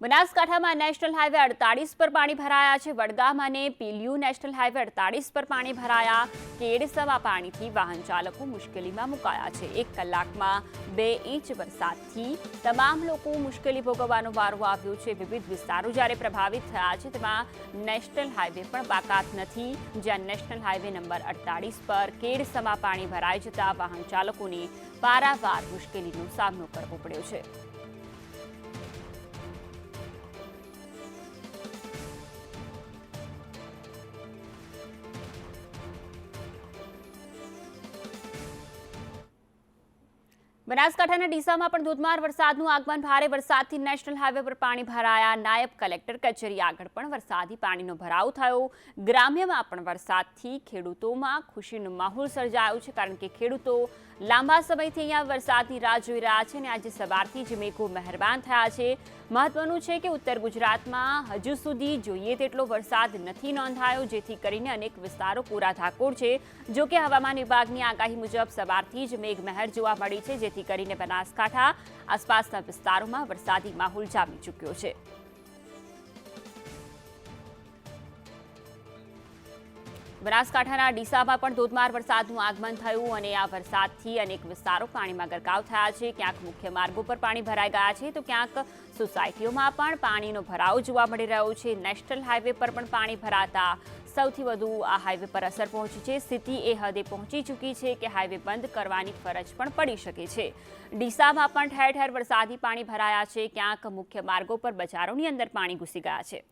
બનાસકાંઠામાં national highway અડતાળીસ પર પાણી ભરાયા છે. વડગામ અને પીલિયું નેશનલ હાઈવે અડતાળીસ પર પાણી ભરાયા. કેડસવા પાણીથી વાહન ચાલકો મુશ્કેલીમાં મુકાયા છે. એક કલાકમાં બે ઇંચ વરસાદથી તમામ લોકો મુશ્કેલી ભોગવવાનો વારો આવ્યો છે. વિવિધ વિસ્તારો જ્યારે પ્રભાવિત થયા છે, તેમાં નેશનલ હાઈવે પણ બાકાત નથી. જ્યાં નેશનલ હાઈવે નંબર અડતાળીસ પર કેડસમાં પાણી ભરાઈ જતા વાહન ચાલકોને પારાવાર મુશ્કેલીનો સામનો કરવો પડ્યો છે. બનાસકાંઠાના ડીસામાં પણ ધોધમાર વરસાદનું આગમન. ભારે વરસાદથી નેશનલ હાઈવે પર પાણી ભરાયા. નાયબ કલેક્ટર કચેરી આગળ પણ વરસાદી પાણીનો ભરાવ થયો. ગ્રામ્યમાં પણ વરસાદથી ખેડૂતોમાં ખુશીનો માહોલ સર્જાયો છે, કારણ કે ખેડૂતો લાંબા સમયથી અહીંયા વરસાદની રાહ જોઈ રહ્યા છે અને આજે સવારથી જ મેઘો મહેરબાન થયા છે. મહત્વનું છે કે ઉત્તર ગુજરાતમાં હજુ સુધી જોઈએ તેટલો વરસાદ નથી નોંધાયો, જેથી કરીને અનેક વિસ્તારો પૂરા ધાકોર છે. જોકે હવામાન વિભાગની આગાહી મુજબ સવારથી જ મેઘ મહેર જોવા મળી છે જેથી કરીને બનાસકાંઠા આસપાસના વિસ્તારોમાં વરસાદી માહોલ જામી ચૂક્યો છે. બનાસકાંઠાના ડીસામાં પણ ધોધમાર વરસાદનું આગમન થયું અને આ વરસાદથી અનેક વિસ્તારો પાણીમાં ગરકાવ થયા છે. ક્યાંક મુખ્ય માર્ગો પર પાણી ભરાઈ ગયા છે તો ક્યાંક સોસાયટીઓમાં પણ પાણીનો ભરાવ જોવા મળી રહ્યો છે. નેશનલ હાઈવે પર પણ પાણી ભરાતા સૌથી વધુ આ હાઈવે પર અસર પહોંચી છે. સ્થિતિ એ હદે પહોંચી ચૂકી છે કે હાઈવે બંધ કરવાની ફરજ પણ પડી શકે છે. ડીસામાં પણ ઠેર ઠેર વરસાદી પાણી ભરાયા છે. ક્યાંક મુખ્ય માર્ગો પર બજારોની અંદર પાણી ઘૂસી ગયા છે.